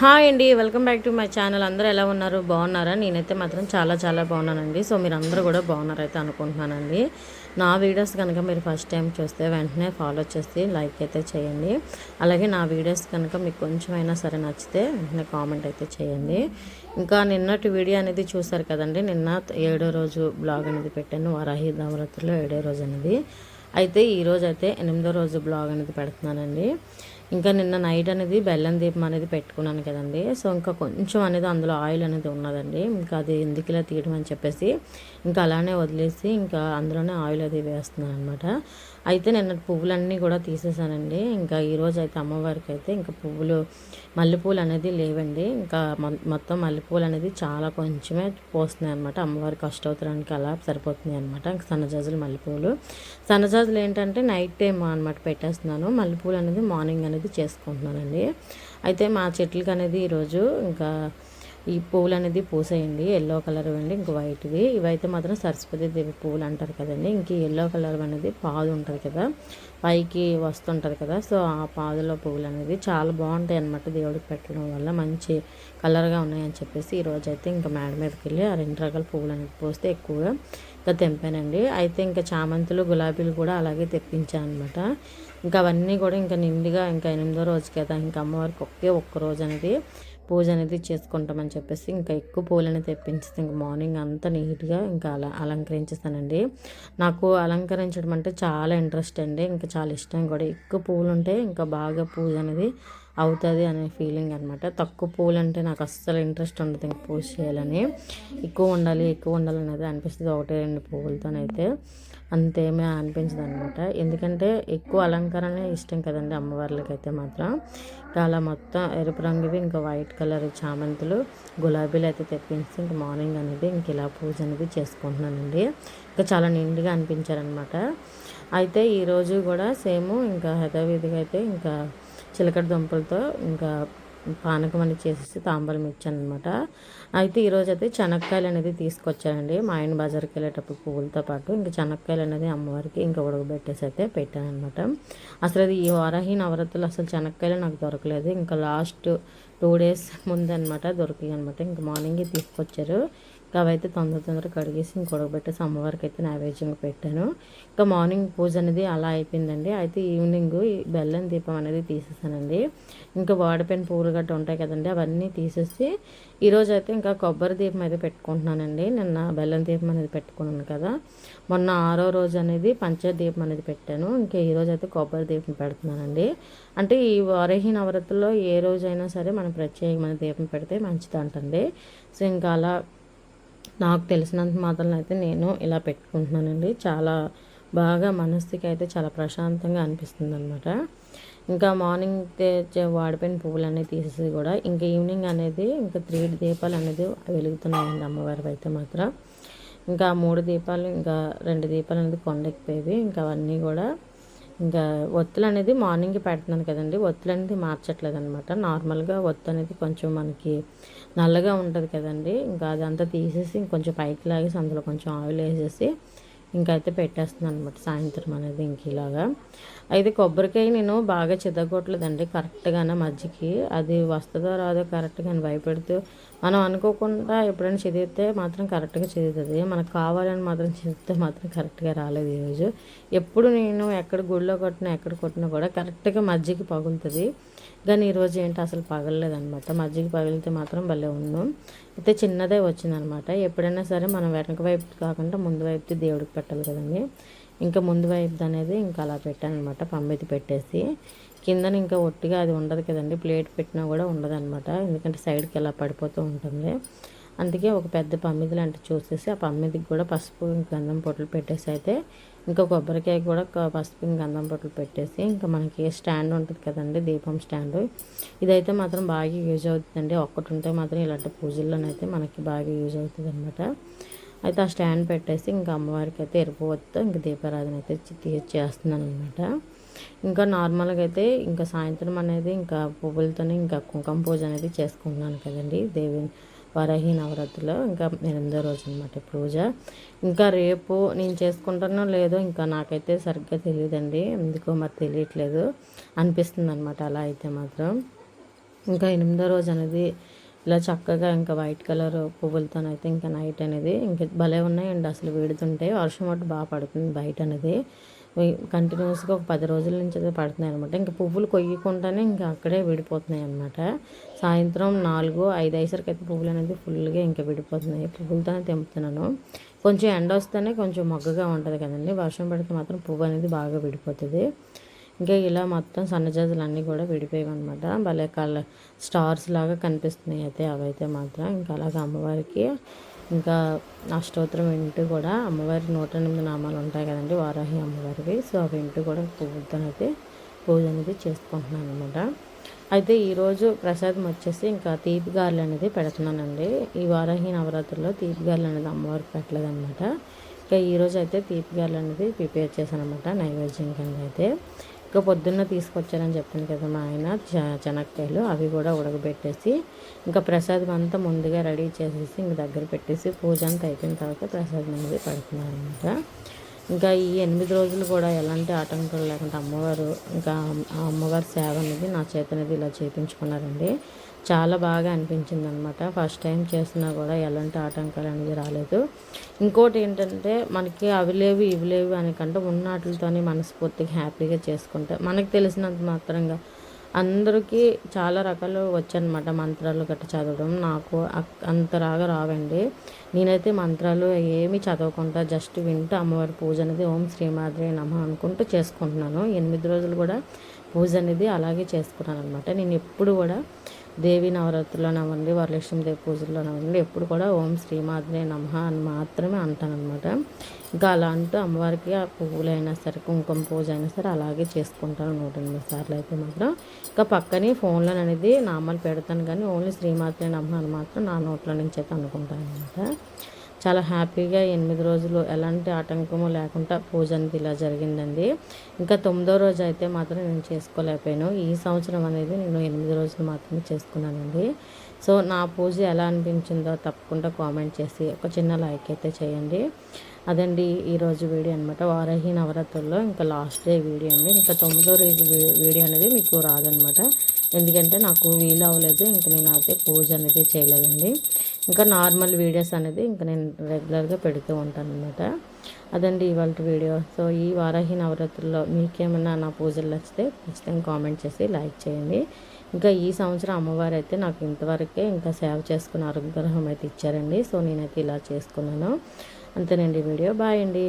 Hi అండి welcome back to my channel. అందరూ ఎలా ఉన్నారు? బాగున్నారా? నేనైతే మాత్రం చాలా చాలా బాగున్నానండి. సో మీరు అందరూ కూడా బాగున్నారైతే అనుకుంటున్నానండి. నా వీడియోస్ కనుక మీరు ఫస్ట్ టైం చూస్తే వెంటనే ఫాలో చేసి లైక్ అయితే చేయండి. అలాగే నా వీడియోస్ కనుక మీకు కొంచెమైనా సరే నచ్చితే వెంటనే కామెంట్ అయితే చేయండి. ఇంకా నిన్నటి వీడియో అనేది చూసారు కదండి. నిన్న ఏడో రోజు బ్లాగ్ అనేది పెట్టాను. వారాహి నవరాత్రిలో ఏడో రోజు అనేది. అయితే ఈరోజు అయితే ఎనిమిదో రోజు బ్లాగ్ అనేది పెడుతున్నానండి. ఇంకా నిన్న నైట్ అనేది బెల్లం దీపం అనేది పెట్టుకున్నాను కదండి. సో ఇంకా కొంచెం అనేది అందులో ఆయిల్ అనేది ఉన్నదండి. ఇంకా అది ఎందుకు ఇలా తీయడం అని చెప్పేసి ఇంకా అలానే వదిలేసి ఇంకా అందులోనే ఆయిల్ అది వేస్తున్నాను అనమాట అయితే నిన్న పువ్వులన్నీ కూడా తీసేసానండి. ఇంకా ఈరోజు అయితే అమ్మవారికి అయితే ఇంకా పువ్వులు మల్లెపూలు అనేది లేవండి. ఇంకా మొత్తం మల్లెపూలు అనేది చాలా కొంచెమే పోస్తున్నాయి అనమాట అమ్మవారికి అష్టోత్తరానికి అలా సరిపోతున్నాయి అనమాట ఇంకా సన్నజాజులు మల్లెపూలు. సన్నజాజులు ఏంటంటే నైట్ టైం అనమాట పెట్టేస్తున్నాను. మల్లెపూలు అనేది మార్నింగ్ అనేది చేసుకుంటున్నానండి. అయితే మా చెట్లకి అనేది ఈరోజు ఇంకా ఈ పువ్వులు అనేది పూసేయండి. ఎల్లో కలర్ అండి ఇంక వైట్వి ఇవైతే మాత్రం సరస్వతి దేవి పువ్వులు అంటారు కదండి. ఇంక ఎల్లో కలర్ అనేది పాదు ఉంటుంది కదా. పైకి వస్తుంటుంది కదా. సో ఆ పాదులో పువ్వులు అనేది చాలా బాగుంటాయి అనమాట దేవుడికి పెట్టడం వల్ల. మంచి కలర్గా ఉన్నాయని చెప్పేసి ఈరోజు అయితే ఇంకా మేడ మీదకి వెళ్ళి ఆ రెండు రకాల పువ్వులు అనేది పోస్తే ఎక్కువగా ఇంకా తెంపానండి. అయితే ఇంకా చామంతులు గులాబీలు కూడా అలాగే తెప్పించాను అనమాట ఇంకా అవన్నీ కూడా ఇంకా నిండుగా ఇంకా ఎనిమిదో రోజు కదా. ఇంకా అమ్మవారికి ఒకే ఒక్క రోజు అనేది పూజ అనేది చేసుకుంటామని చెప్పేసి ఇంకా ఎక్కువ పూలని తెప్పించేసి ఇంకా మార్నింగ్ అంతా నీట్గా ఇంకా అలా అలంకరించేస్తానండి. నాకు అలంకరించడం అంటే చాలా ఇంట్రెస్ట్ అండి. ఇంకా చాలా ఇష్టం కూడా. ఎక్కువ పూలు ఉంటే ఇంకా బాగా పూజ అనేది అవుతుంది అనే ఫీలింగ్ అనమాట తక్కువ పూలు అంటే నాకు అస్సలు ఇంట్రెస్ట్ ఉండదు ఇంక పూజ చేయాలని. ఎక్కువ ఉండాలి ఎక్కువ ఉండాలి అనేది అనిపిస్తుంది ఒకటి రెండు పువ్వులతోనైతే అంతేమీ అనిపించదు అనమాట ఎందుకంటే ఎక్కువ అలంకరణ ఇష్టం కదండి అమ్మవార్లకి అయితే మాత్రం అలా మొత్తం ఎరుపు రంగువి ఇంకా వైట్ కలర్ చామంతులు గులాబీలు అయితే తెప్పించి ఇంక మార్నింగ్ అనేది ఇంక ఇలా పూజ అనేది చేసుకుంటున్నానండి. ఇంకా చాలా నిండుగా అనిపించారనమాట అయితే ఈరోజు కూడా సేమ్ ఇంకా హెదవిధిగా అయితే ఇంకా చిలకడ దుంపలతో ఇంకా పానకం అనేది చేసేసి తాంబూలం ఇచ్చాను అనమాట అయితే ఈరోజు అయితే చెనక్కాయలు అనేది తీసుకొచ్చానండి. మా ఆయన బజార్కి వెళ్ళేటప్పుడు పువ్వులతో పాటు ఇంకా చెనక్కాయలు అనేది అమ్మవారికి ఇంకా ఉడకబెట్టేసి అయితే పెట్టాను అనమాట అసలు అది ఈ వారాహి నవరాత్రులు అసలు చెనక్కాయలు నాకు దొరకలేదు. ఇంకా లాస్ట్ టూ డేస్ ముందనమాట దొరికాయి అనమాట ఇంకా మార్నింగే తీసుకొచ్చారు. అవైతే తొందర తొందర కడిగేసి ఇంక ఉడకబెట్టేసి అమ్మవారికి అయితే నైవేద్యంగా పెట్టాను. ఇంకా మార్నింగ్ పూజ అనేది అలా అయిపోయిందండి. అయితే ఈవినింగ్ బెల్లం దీపం అనేది తీసేసానండి. ఇంకా వాడిపోయిన పూలు గట్ట ఉంటాయి కదండి అవన్నీ తీసేసి ఈరోజు అయితే ఇంకా కొబ్బరి దీపం అయితే పెట్టుకుంటున్నానండి. నిన్న బెల్లం దీపం అనేది పెట్టుకున్నాను కదా. మొన్న ఆరో రోజు అనేది పంచదీపం అనేది పెట్టాను. ఇంకా ఈరోజు అయితే కొబ్బరి దీపం పెడుతున్నానండి. అంటే ఈ వారహి నవరాత్రిలో ఏ రోజైనా సరే మనం ప్రత్యేకమైన దీపం పెడితే మంచిది అంటండి సో ఇంకా అలా నాకు తెలిసినంత మాత్రం అయితే నేను ఇలా పెట్టుకుంటున్నానండి. చాలా బాగా మనసుకి అయితే చాలా ప్రశాంతంగా అనిపిస్తుంది అనమాట ఇంకా మార్నింగ్ వాడిపోయిన పువ్వులు అనేవి తీసేసి కూడా ఇంకా ఈవినింగ్ అనేది ఇంకా త్రీ దీపాలు అనేది వెలుగుతున్నాయండి అమ్మవారి అయితే మాత్రం. ఇంకా మూడు దీపాలు ఇంకా రెండు దీపాలు అనేది కొండెక్కిపోయేవి ఇంకా అవన్నీ కూడా ఇంకా ఒత్తులు అనేది మార్నింగ్ పెడుతున్నాను కదండి. ఒత్తులు అనేది మార్చట్లేదు అనమాట నార్మల్గా ఒత్తు అనేది కొంచెం మనకి నల్లగా ఉంటుంది కదండి. ఇంకా అదంతా తీసేసి ఇంకొంచెం పైకి లాగేసి అందులో కొంచెం ఆయిల్ వేసేసి ఇంకైతే అయితే పెట్టేస్తున్నాను అనమాట సాయంత్రం అనేది ఇంక ఇలాగా. అయితే కొబ్బరికాయ నేను బాగా చిద్దగొట్టలేదండి కరెక్ట్గానే మధ్యకి అది వస్తుందో రాదో కరెక్ట్గా అని భయపెడుతూ మనం అనుకోకుండా ఎప్పుడైనా చదివితే మాత్రం కరెక్ట్గా చదువుతుంది మనకు కావాలని మాత్రం చదివితే మాత్రం కరెక్ట్గా రాలేదు ఈరోజు ఎప్పుడు నేను ఎక్కడ గుడిలో కొట్టినా ఎక్కడ కొట్టినా కూడా కరెక్ట్గా మజ్జికి పగులుతుంది. కానీ ఈరోజు ఏంటి అసలు పగలలేదనమాట మజ్జిగ పగిలితే మాత్రం భలే ఉన్నాం. అయితే చిన్నదే వచ్చిందనమాట. ఎప్పుడైనా సరే మనం వెనక వైపు కాకుండా ముందు వైపు దేవుడికి పెట్టాలి కదండి. ఇంకా ముందు వైపు అనేది ఇంకా అలా పెట్టాను అనమాట పమ్మిది పెట్టేసి. కిందన ఇంకా ఒట్టిగా అది ఉండదు కదండి ప్లేట్ పెట్టినా కూడా ఉండదు అనమాట ఎందుకంటే సైడ్కి ఇలా పడిపోతూ ఉంటుంది. అందుకే ఒక పెద్ద పమ్మిది లాంటివి చూసేసి ఆ పమ్మిదికి కూడా పసుపు గంధం పొట్లు పెట్టేసి అయితే ఇంకా కొబ్బరికాయ కూడా పసుపు గంధం పొట్లు పెట్టేసి ఇంకా మనకి స్టాండ్ ఉంటుంది కదండి దీపం స్టాండ్. ఇదైతే మాత్రం బాగా యూజ్ అవుతుందండి. ఒక్కటి ఉంటే మాత్రం ఇలాంటి పూజల్లోనైతే మనకి బాగా యూజ్ అవుతుంది అనమాట అయితే ఆ స్టాండ్ పెట్టేసి ఇంకా అమ్మవారికి అయితే ఎరుపు ఇంకా దీపారాధన అయితే చేస్తున్నాను అనమాట ఇంకా నార్మల్గా అయితే ఇంకా సాయంత్రం అనేది ఇంకా పువ్వులతోనే ఇంకా కుంకుమ పూజ అనేది చేసుకుంటున్నాను కదండి. దేవి వరహి నవరాత్రిలో ఇంకా ఎనిమిదో రోజు అనమాట పూజ. ఇంకా రేపు నేను చేసుకుంటానో లేదో ఇంకా నాకైతే సరిగ్గా తెలియదండి. ఎందుకో మరి తెలియట్లేదు. అనిపిస్తుంది అనమాట అలా అయితే మాత్రం. ఇంకా ఎనిమిదో రోజు అనేది ఇలా చక్కగా ఇంకా వైట్ కలర్ పువ్వులతోనైతే ఇంకా నైట్ అనేది ఇంకా భలే ఉన్నాయండి. అసలు వేడుతుంటే వర్షం ఒకటి బాగా పడుతుంది బయట అనేది. కంటిన్యూస్గా ఒక పది రోజుల నుంచి అయితే పడుతున్నాయి అనమాట ఇంకా పువ్వులు కొయ్యకుండానే ఇంకా అక్కడే విడిపోతున్నాయి అనమాట సాయంత్రం నాలుగు ఐదు అయ్యేసరికి అయితే పువ్వులు అనేది ఫుల్గా ఇంకా విడిపోతున్నాయి. పువ్వులతోనే తెంపుతున్నాను. కొంచెం ఎండ వస్తేనే కొంచెం మొగ్గగా ఉంటుంది కదండి. వర్షం పడితే మాత్రం పువ్వు అనేది బాగా విడిపోతుంది. ఇంకా ఇలా మొత్తం సన్నజాజులు అన్నీ కూడా విడిపోయాయి అనమాట భలే కలర్ స్టార్స్ లాగా కనిపిస్తున్నాయి అయితే అవైతే మాత్రం. ఇంకా అలాగే అమ్మవారికి ఇంకా అష్టోత్తరం వింటూ కూడా అమ్మవారి నూట ఎనిమిది నామాలు ఉంటాయి కదండి వారాహి అమ్మవారివి. సో అవి వింటూ కూడా పువ్వులతోనైతే పూజ అనేది చేసుకుంటున్నాను అనమాట అయితే ఈరోజు ప్రసాదం వచ్చేసి ఇంకా తీపి గారెలు అనేది పెడుతున్నానండి. ఈ వారాహి నవరాత్రుల్లో తీపి గారెలు అనేది అమ్మవారికి పెట్టలేదన్నమాట. ఇంకా ఈరోజు అయితే తీపి గారెలు అనేది ప్రిపేర్ చేశాను అనమాట నైవేద్యం కింద అయితే. ఇంకా పొద్దున్న తీసుకొచ్చారని చెప్పాను కదా మా ఆయన శనక్కాయలు అవి కూడా ఉడకబెట్టేసి ఇంకా ప్రసాదం అంతా ముందుగా రెడీ చేసేసి ఇంక దగ్గర పెట్టేసి పూజ అంతా అయిపోయిన తర్వాత ప్రసాదం అనేది పెడుతున్నారు అనమాట ఇంకా ఈ ఎనిమిది రోజులు కూడా ఎలాంటి ఆటంకాలు లేకుండా అమ్మవారు ఇంకా ఆ అమ్మవారి సేవ అనేది నా చేత అనేది ఇలా చేయించుకున్నారండి చాలా బాగా అనిపించింది అనమాట ఫస్ట్ టైం చేసినా కూడా ఎలాంటి ఆటంకాలు అనేది రాలేదు. ఇంకోటి ఏంటంటే మనకి అవి లేవు ఇవి లేవు అని కంటే ఉన్న వాటితోనే మనస్ఫూర్తిగా హ్యాపీగా చేసుకుంటే మనకు తెలిసినంత మాత్రంగా అందరికీ చాలా రకాలు వచ్చనమాట మంత్రాలు గట్ట చదవడం. నాకు అంతరాగా రావండి. నేనైతే మంత్రాలు ఏమి చదవకుండా జస్ట్ వింటూ అమ్మవారి పూజ అనేది ఓం శ్రీమాద్రి నమ అనుకుంటూ చేసుకుంటున్నాను. ఎనిమిది రోజులు కూడా పూజ అనేది అలాగే చేసుకున్నాను అనమాట నేను ఎప్పుడు కూడా దేవి నవరాత్రుల్లోనవ్వండి వరలక్ష్మీదేవి పూజల్లోనవ్వండి ఎప్పుడు కూడా ఓం శ్రీమాద్రే నమ అని మాత్రమే అంటానమాట ఇంకా అలా అంటూ అమ్మవారికి ఆ పువ్వులు అయినా సరే కుంకుమ పూజ అయినా సరే అలాగే చేసుకుంటాను నూట ఎనిమిది సార్లు అయితే మాత్రం. ఇంకా పక్కనే ఫోన్లో అనేది నామాలు పెడతాను కానీ ఓన్లీ శ్రీమాత్రే నమ అని మాత్రం నా నోట్లో నుంచి అయితే అనుకుంటాను అనమాట చాలా హ్యాపీగా ఎనిమిది రోజులు ఎలాంటి ఆటంకము లేకుండా పూజ అనేది ఇలా జరిగిందండి. ఇంకా తొమ్మిదో రోజు అయితే మాత్రం నేను చేసుకోలేకపోయాను. ఈ సంవత్సరం అనేది నేను ఎనిమిది రోజులు మాత్రమే చేసుకున్నానండి. సో నా పూజ ఎలా అనిపించిందో తప్పకుండా కామెంట్ చేసి ఒక చిన్న లైక్ అయితే చేయండి. అదండి ఈరోజు వీడియో అనమాట వారాహి నవరాత్రుల్లో ఇంకా లాస్ట్ డే వీడియో అండి. ఇంకా తొమ్మిదో రోజు వీడియో అనేది మీకు రాదనమాట ఎందుకంటే నాకు వీలు అవ్వలేదు. ఇంకా నేను అయితే పూజ అనేది చేయలేదండి. ఇంకా నార్మల్ వీడియోస్ అనేది ఇంకా నేను రెగ్యులర్గా పెడుతూ ఉంటాను అనమాట అదండి ఇవాళ వీడియో. సో ఈ వారాహి నవరాత్రుల్లో మీకేమన్నా నా పూజలు నచ్చితే ఖచ్చితంగా కామెంట్ చేసి లైక్ చేయండి. ఇంకా ఈ సంవత్సరం అమ్మవారు అయితే నాకు ఇంతవరకే ఇంకా సేవ చేసుకున్న అనుగ్రహం అయితే ఇచ్చారండి. సో నేనైతే ఇలా చేసుకున్నాను. అంతేనండి వీడియో. బాయ్ అండి.